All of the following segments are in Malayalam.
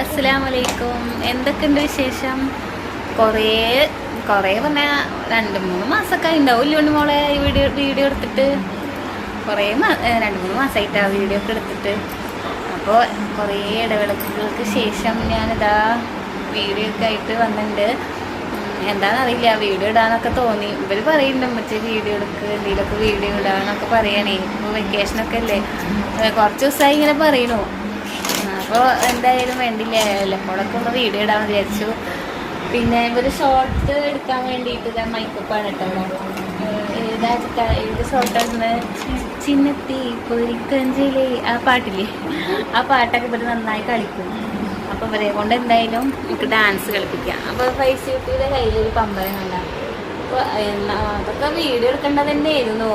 അലൈക്കും എന്തൊക്കെയുണ്ട് വിശേഷം? കുറേ കുറേ പറഞ്ഞാൽ രണ്ട് മൂന്ന് മാസമൊക്കെ ഉണ്ടാവും ഇല്ലോണ്ട് മോളെ ഈ വീഡിയോ വീഡിയോ എടുത്തിട്ട്? കുറേ രണ്ട് മൂന്ന് മാസമായിട്ട് ആ വീഡിയോ ഒക്കെ എടുത്തിട്ട്. അപ്പോൾ കുറേ ഇടവേളകൾക്ക് ശേഷം ഞാനിതാ വീഡിയോ ഒക്കെ ആയിട്ട് വന്നിട്ടുണ്ട് എന്താണെന്നറിയില്ല വീഡിയോ ഇടാനൊക്കെ തോന്നി. ഇവർ പറയുന്നുണ്ട് മറ്റേ വീഡിയോ എടുക്കുക എന്തെങ്കിലുമൊക്കെ വീഡിയോ ഇടാന്നൊക്കെ പറയണേ. ഇപ്പോൾ വെക്കേഷനൊക്കെ അല്ലേ? കുറച്ച് ദിവസമായി ഇങ്ങനെ പറയണു. അപ്പോൾ എന്തായാലും വേണ്ടില്ല? എപ്പോഴൊക്കെ ഒന്ന് വീഡിയോ ഇടാൻ വിചാരിച്ചു. പിന്നെ ഒരു ഷോർട്ട് എടുക്കാൻ വേണ്ടിയിട്ട് ഞാൻ മൈക്കപ്പാണ് കേട്ടോ ഏതാ ഏത് ഷോർട്ടാണ് ചിന്നത്തി പൊരിക്കഞ്ചിലെ. ആ പാട്ടില്ലേ? ആ പാട്ടൊക്കെ ഇവർ നന്നായി കളിക്കും. അപ്പോൾ ഇവരെ കൊണ്ട് എന്തായാലും നമുക്ക് ഡാൻസ് കളിപ്പിക്കാം. അപ്പോൾ ഫൈസ് കുട്ടിയുടെ കയ്യിലൊരു പമ്പരം കണ്ട. അപ്പോൾ അതൊക്കെ വീഡിയോ എടുക്കേണ്ടത് തന്നെയായിരുന്നു.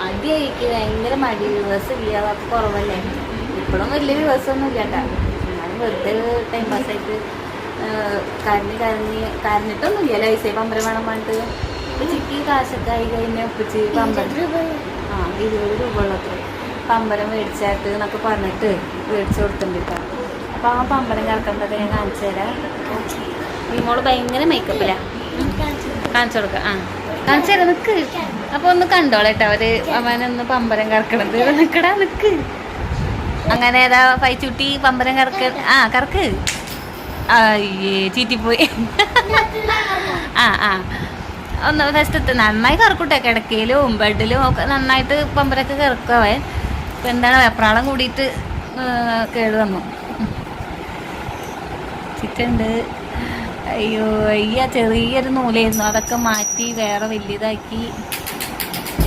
മടിയായിരിക്കും ഭയങ്കര മടി. ദിവസം ഇല്ല. അതൊക്കെ കുറവല്ലേ? ഇപ്പോഴും വലിയ ദിവസമൊന്നും ഇല്ല കേട്ടോ എന്നാലും വെറുതെ ടൈം പാസ്സായിട്ട് കരഞ്ഞ് കരഞ്ഞ് കരഞ്ഞിട്ടൊന്നുമില്ല. ലൈസേ പമ്പരം വേണം പറഞ്ഞിട്ട്. ഉച്ചയ്ക്ക് കാശൊക്കെ ആയി കഴിഞ്ഞാൽ ഉപ്പച്ചി പമ്പരം ആ ഇരുപത് രൂപ ഉള്ളത്ര പമ്പരം മേടിച്ചാട്ട് എന്നൊക്കെ പറഞ്ഞിട്ട് മേടിച്ചു കൊടുത്തിട്ടുണ്ട് അപ്പോൾ ആ പമ്പരം കിടക്കേണ്ടത് ഞാൻ കാണിച്ചു തരാം. മോൾ ഭയങ്കര മേക്കപ്പിലാണ് കാണിച്ചു കൊടുക്കാം. ആ. കാണിച്ചു തരാം. നിൽക്ക് അപ്പോൾ ഒന്ന് കണ്ടോളേട്ടോ. അവർ അവനൊന്ന് പമ്പരം കറക്കണത്. നിക്കടാ. നിക്ക്. അങ്ങനെ ഏതാ പൈച്ചുട്ടി പമ്പരം കറക്ക് ആ കറക്ക്. അയ്യേ ചീറ്റിപ്പോയി ആ ആ. ഒന്ന് ഫസ്റ്റ് നന്നായി കറക്കൂട്ടെ കിടക്കയിലും ബെഡിലും ഒക്കെ നന്നായിട്ട് പമ്പരൊക്കെ കറക്കുവേ ഇപ്പം എന്താണ് വെപ്രാളം കൂടിയിട്ട് കേട് വന്നു. ചിറ്റുണ്ട്. അയ്യോ അയ്യ ചെറിയൊരു നൂലായിരുന്നു. അതൊക്കെ മാറ്റി വേറെ വലിയതാക്കി.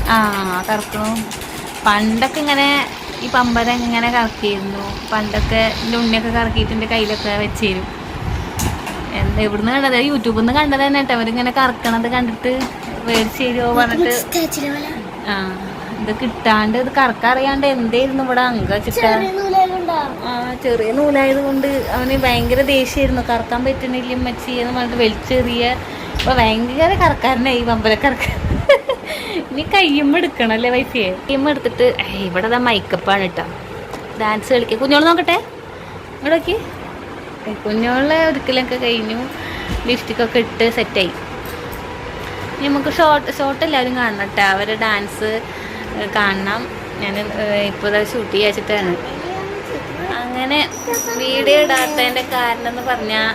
ആ കറക്കണു പണ്ടൊക്കെ ഇങ്ങനെ ഈ പമ്പര ഇങ്ങനെ കറക്കിയിരുന്നു. പണ്ടൊക്കെ എന്റെ ഉണ്ണിയൊക്കെ കറക്കിയിട്ട് എന്റെ കയ്യിലൊക്കെ വെച്ചിരും. എന്താ ഇവിടുന്ന് കണ്ടത്? യൂട്യൂബിൽ നിന്ന് കണ്ടത് തന്നെ കേട്ടോ. അവരിങ്ങനെ കറക്കണത് കണ്ടിട്ട് മേടിച്ച് തരുമോ പറഞ്ഞിട്ട്. ആ ഇത് കിട്ടാണ്ട് ഇത് കറക്കറിയാണ്ട് എന്തായിരുന്നു ഇവിടെ അങ്ക ചിട്ടാ ആ ചെറിയ നൂലായത് കൊണ്ട് അവന് ഭയങ്കര ദേഷ്യമായിരുന്നു. കറക്കാൻ പറ്റണില്ല മച്ചി എന്ന് പറഞ്ഞിട്ട് വലിച്ചെറിയ. അപ്പൊ ഭയങ്കര കറക്കാരനായി പമ്പര കറക്ക ഇനി കയ്യുമ്മ എടുക്കണല്ലേ വൈഫിയെ? കയ്യുമ്മ എടുത്തിട്ട് ഇവിടെ ദാ മൈക്കപ്പാണ് കേട്ടോ ഡാൻസ് കളിക്കുക കുഞ്ഞോൾ നോക്കട്ടെ? ഇവിടെ നോക്കി. കുഞ്ഞോളെ ഒരിക്കലൊക്കെ കഴിഞ്ഞു. ലിപ്സ്റ്റിക്കൊക്കെ ഇട്ട് സെറ്റായി നമുക്ക് ഷോർട്ട് ഷോർട്ട് എല്ലാവരും കാണണം കേട്ടോ അവരെ ഡാൻസ് കാണണം. ഞാൻ ഇപ്പോൾ ഷൂട്ട് ചെയ്യാച്ചിട്ടാണ്. അങ്ങനെ വീഡിയോ ഇടാത്തതിന്റെ കാരണം എന്ന് പറഞ്ഞാൽ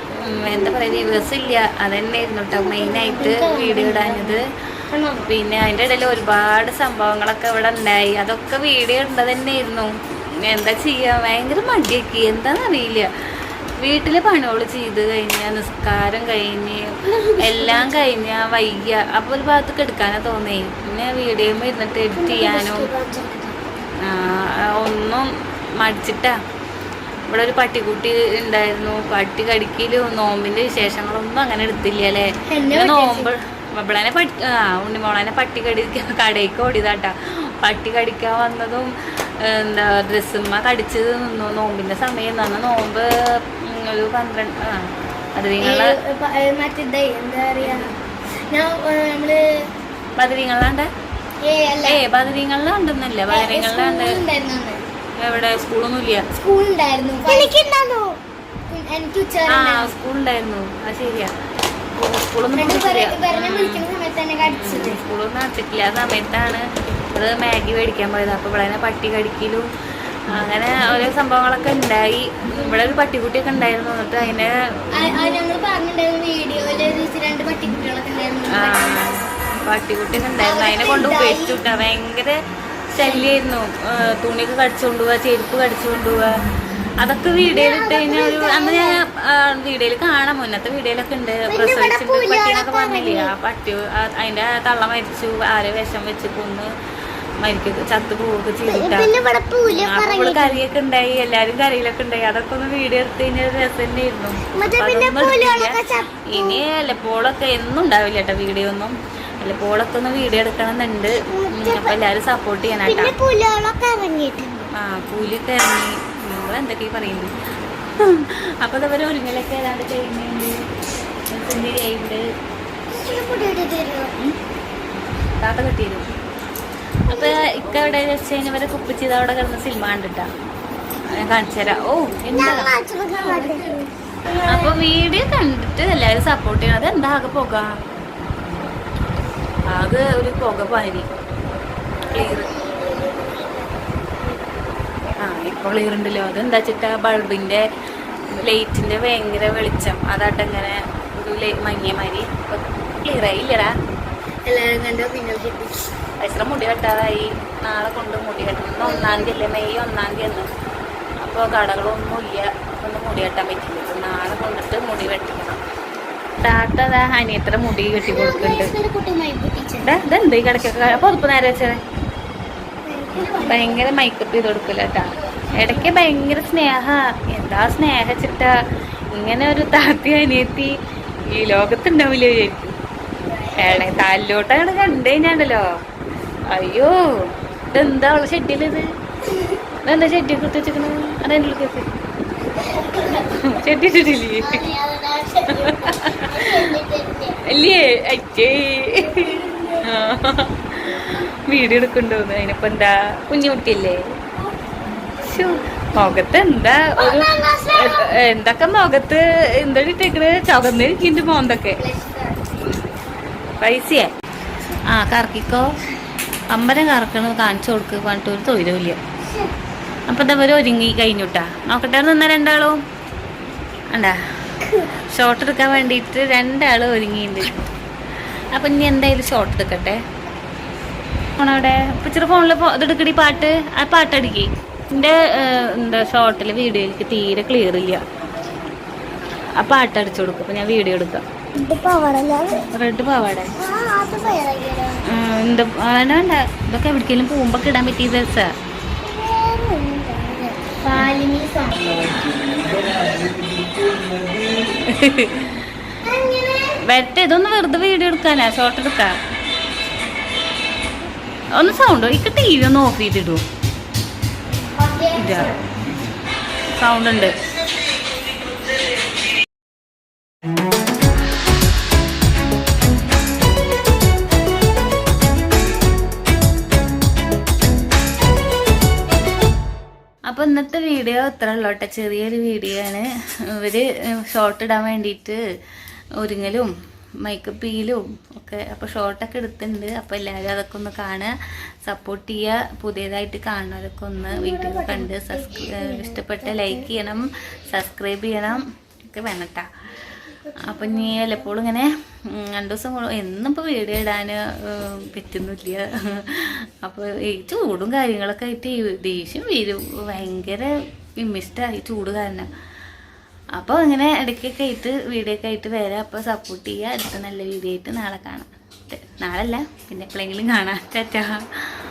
എന്താ പറയുക ദിവസം ഇല്ല. അതന്നെയായിരുന്നു കേട്ടോ മെയിനായിട്ട് വീഡിയോ ഇടാഞ്ഞത്. പിന്നെ അതിന്റെ ഇടയിൽ ഒരുപാട് സംഭവങ്ങളൊക്കെ ഇവിടെ ഉണ്ടായി. അതൊക്കെ വീഡിയോ ഉണ്ട് തന്നെയായിരുന്നു. എന്താ ചെയ്യുക ഭയങ്കര മടിയാക്കി. എന്താണെന്നറിയില്ല വീട്ടിലെ പണികൾ ചെയ്ത് കഴിഞ്ഞാൽ നിസ്കാരം കഴിഞ്ഞ് എല്ലാം കഴിഞ്ഞ വയ്യ. അപ്പോൾ ഒരു ഭാഗത്തേക്ക് എടുക്കാനാ തോന്നി. പിന്നെ വീഡിയോ ഇരുന്നിട്ട് എഡിറ്റ് ചെയ്യാനോ ഒന്നും മടിച്ചിട്ടാ. ഇവിടെ ഒരു പട്ടിക്കുട്ടി ഉണ്ടായിരുന്നു. പട്ടി കടിക്കലും നോമ്പിന്റെ വിശേഷങ്ങളൊന്നും അങ്ങനെ എടുത്തില്ല അല്ലേ? നോമ്പ് ഇവളനെ പട്ടി ആ ഉണ്ണിമോളനെ പട്ടി കടിക്കാൻ കടയ്ക്ക് ഓടിയതാട്ടാ. പട്ടി കടിക്കാൻ വന്നതും എന്താ ഡ്രസ്സുമ്മ കടിച്ച് നിന്നു. നോമ്പിന്റെ സമയം തന്നെ നോമ്പ് ഒരു പന്ത്രണ്ട് ആ അത് നിങ്ങൾ മറ്റേ എന്താ പറയാ? ഞാൻ നമ്മൾ ബദരീങ്ങളിലാണ്ട് ഏ ഉണ്ടായിരുന്നു അന്ന്. എവിടെ? സ്കൂളൊന്നുമില്ല. സ്കൂളുണ്ടായിരുന്നു. സ്കൂൾ ഉണ്ടായിരുന്നു എനിക്കുണ്ടായിരുന്നു എനിക്ക് സ്കൂളുണ്ടായിരുന്നു. അത് ശരിയാ. സ്കൂളൊന്നും സ്കൂളൊന്നും ആ സമയത്താണ് അത് മാഗി മേടിക്കാൻ പോയത്. അപ്പോൾ ഇവിടെ പട്ടി കടിക്കലും അങ്ങനെ ഓരോ സംഭവങ്ങളൊക്കെ ഉണ്ടായി. ഇവിടെ ഒരു പട്ടിക്കുട്ടിയൊക്കെ ഉണ്ടായിരുന്നു. എന്നിട്ട് അതിനെ പട്ടിക്കുട്ടിയൊക്കെ ഉണ്ടായിരുന്നു. അതിനെ കൊണ്ട് ഉപേക്ഷിച്ചു ഭയങ്കര ശല്യമായിരുന്നു തുണിയൊക്കെ കടിച്ചു കൊണ്ടുപോവുക ചെരുപ്പ് കടിച്ചു കൊണ്ടുപോവുക അതൊക്കെ വീഡിയോയിൽ ഇട്ട് കഴിഞ്ഞാൽ ഒരു അന്ന് ഞാൻ വീഡിയോയിൽ കാണാം. മുന്നത്തെ വീഡിയോയിലൊക്കെ ഉണ്ട്. പ്രസവിച്ചിട്ട് പട്ടീനൊക്കെ പറഞ്ഞില്ലേ? ആ പട്ടി അതിന്റെ തള്ള മരിച്ചു. ആരെ വിഷം വെച്ച് കൊന്ന് മരിക്കും ചത്തു പോവുകയൊക്കെ ചെയ്തിട്ടാണ് അപ്പോൾ കറിയൊക്കെ ഉണ്ടായി. എല്ലാരും കറിയിലൊക്കെ ഉണ്ടായി. അതൊക്കെ ഒന്ന് വീഡിയോ എടുത്ത് കഴിഞ്ഞാൽ രസം തന്നെയായിരുന്നു. ഇനി എല്ലപ്പോഴൊക്കെ എന്നും ഉണ്ടാവില്ല കേട്ടോ വീഡിയോ ഒന്നും. എല്ലപ്പോഴൊക്കെ ഒന്ന് വീഡിയോ എടുക്കണം എന്നുണ്ട് അപ്പൊ എല്ലാരും സപ്പോർട്ട് ചെയ്യാനായിട്ട് ആ കൂലിയൊക്കെ ഇറങ്ങി. നിങ്ങൾ എന്തൊക്കെ പറയുന്നു അപ്പൊ അതവരെ ഒരുങ്ങലൊക്കെ ഏതാണ്ട് ചെയ്യുന്നുണ്ട്. താത്ത കെട്ടിയിരുന്നു അപ്പൊ ഇക്ക അവിടെ വെച്ച് കഴിഞ്ഞവരെ കുപ്പിച്ചത് അവിടെ കിടന്ന സിനിമ കണ്ടിട്ടാ. ഞാൻ കാണിച്ചു ഓ അപ്പൊ വീഡിയോ കണ്ടിട്ട് എല്ലാവരും സപ്പോർട്ട് ചെയ്യണം. അത് എന്താ ആകെ പോകാ. ആകെ ഒരു പുക പാരി ക്ലിയർ ആ ഇപ്പൊ ക്ലിയർ ഉണ്ടല്ലോ അതെന്താ ആ ബൾബിന്റെ ലൈറ്റിന്റെ ഭയങ്കര വെളിച്ചം. അതാട്ട് ഇങ്ങനെ ഒരു മങ്ങിയ മാതിരി. ക്ലിയർ ആയില്ലടാ. എല്ലാവരും കണ്ടോ? പിന്നെ കിട്ടി. എത്ര മുടി വെട്ടാതായി. നാളെ കൊണ്ട് മുടി വെട്ടണം. ഒന്നാം തീയതി അല്ലേ? മെയ് ഒന്നാം തീയതി എന്നും അപ്പോൾ കടകളൊന്നും ഇല്ല. ഒന്ന് മുടി വെട്ടാൻ പറ്റില്ല. അപ്പൊ നാളെ കൊണ്ടിട്ട് മുടി വെട്ടണം താത്ത അതാ അനിയത്ര മുടി കെട്ടി കൊടുക്കുന്നുണ്ട്. ഇതെന്ത്? ഈ കിടക്കൊക്കെ അപ്പോൾ ഉറപ്പ് നേരെ വെച്ചത് ഭയങ്കര മൈക്കപ്പ് ചെയ്ത് കൊടുക്കില്ല കേട്ടാ ഇടയ്ക്ക് ഭയങ്കര സ്നേഹ. എന്താ സ്നേഹ ചിട്ട? ഇങ്ങനെ ഒരു താത്തി അനിയത്തി ഈ ലോകത്തുണ്ടാവില്ല വിചാരിക്കും. ഏണേ താലിലോട്ടാണ് കണ്ടു കഴിഞ്ഞാണ്ടല്ലോ അയ്യോ ഇതെന്താ അവളെ ഷെഡിലിത് ഇതെന്താ ഷെഡി കുത്തി വെച്ചിക്കണത് അതെന്റെ ഉള്ളിൽ ഷെഡി ഇട്ടിട്ടില്ലേ? അല്ലേ അച്ഛേ വീഡിയോ എടുക്കണ്ടോന്ന്. അതിനിപ്പോ എന്താ കുഞ്ഞുകുട്ടിയല്ലേ? മുഖത്ത് എന്താ ഒരു എന്തൊക്കെ മുഖത്ത് എന്താ ഇട്ടേക്കണ് ചുവന്നിരിക്കുന്നുണ്ട് മോന്തൊക്കെ. പൈസയെ? ആ കറക്കിക്കോ. അമ്പലം കറക്കണത് കാണിച്ചു കൊടുക്ക് പറഞ്ഞിട്ട് ഒരു തൊഴിലുമില്ല അപ്പൊ എന്താ ഒരു ഒരുങ്ങി കഴിഞ്ഞുട്ടാ. നോക്കട്ടെ നിന്ന രണ്ടാളും. ഉണ്ടാ ഷോർട്ട് എടുക്കാൻ വേണ്ടിയിട്ട് രണ്ടാളും ഒരുങ്ങിയിട്ടുണ്ട് അപ്പൊ ഇനി എന്തായാലും ഷോർട്ട് എടുക്കട്ടെ? ഓണവിടെ ഇച്ചിരി ഫോണിൽ ഇതെടുക്കടി പാട്ട്. ആ പാട്ടടിക്കേ. എന്റെ എന്താ ഷോർട്ടിൽ വീഡിയോയിലേക്ക് തീരെ ക്ലിയർ ഇല്ല. ആ പാട്ട് അടിച്ചു കൊടുക്കും. അപ്പൊ ഞാൻ വീഡിയോ എടുക്കാം. റെഡ് പാവാടെ എന്താ വേണ്ട വേണ്ട. ഇതൊക്കെ എവിടേക്കെങ്കിലും പോകുമ്പോ ഇടാൻ പറ്റിയ ഡ്രസ്സാ വെറ്റ ഇതൊന്ന് വെറുതെ വീഡിയോ എടുക്കാനാ. ഷോർട്ട് എടുക്കാം. ഒന്ന് സൗണ്ട് ഇക്ക് ടി വി ഒന്ന് ഓഫ് ചെയ്തിടൂ. സൗണ്ട് ഉണ്ട്. അപ്പോൾ ഇന്നത്തെ വീഡിയോ ഇത്ര ഉള്ളോട്ടെ ചെറിയൊരു വീഡിയോ ആണ്. ഇവർ ഷോർട്ട് ഇടാൻ വേണ്ടിയിട്ട് ഒരുങ്ങലും മേക്കപ്പ് ചെയ്യലും ഒക്കെ. അപ്പോൾ ഷോർട്ടൊക്കെ എടുത്തിട്ടുണ്ട്. അപ്പോൾ എല്ലാവരും അതൊക്കെ ഒന്ന് കാണുക. സപ്പോർട്ട് ചെയ്യുക. പുതിയതായിട്ട് കാണുന്നവരൊക്കെ ഒന്ന് വീഡിയോ കണ്ട് സബ്സ്ക്രൈ ഇഷ്ടപ്പെട്ട ലൈക്ക് ചെയ്യണം. സബ്സ്ക്രൈബ് ചെയ്യണം. ഒക്കെ വേണം കേട്ടോ അപ്പം ഇനി വല്ലപ്പോഴും ഇങ്ങനെ രണ്ടു ദിവസം എന്നും ഇപ്പോൾ വീഡിയോ ഇടാൻ പറ്റുന്നില്ല. അപ്പോൾ ഈ ചൂടും കാര്യങ്ങളൊക്കെ ആയിട്ട് ദേഷ്യം വരും. ഭയങ്കര ഇമ്മിഷ്ടമായി ചൂട് കാരണം. അപ്പോൾ ഇങ്ങനെ ഇടയ്ക്കൊക്കെ ആയിട്ട് വീഡിയോ ഒക്കെ ആയിട്ട് വരാം. അപ്പോൾ സപ്പോർട്ട് ചെയ്യുക. അടുത്ത നല്ല വീഡിയോ ആയിട്ട് നാളെ കാണാം. നാളല്ല പിന്നെ എപ്പോഴെങ്കിലും കാണാം. ചാറ്റാ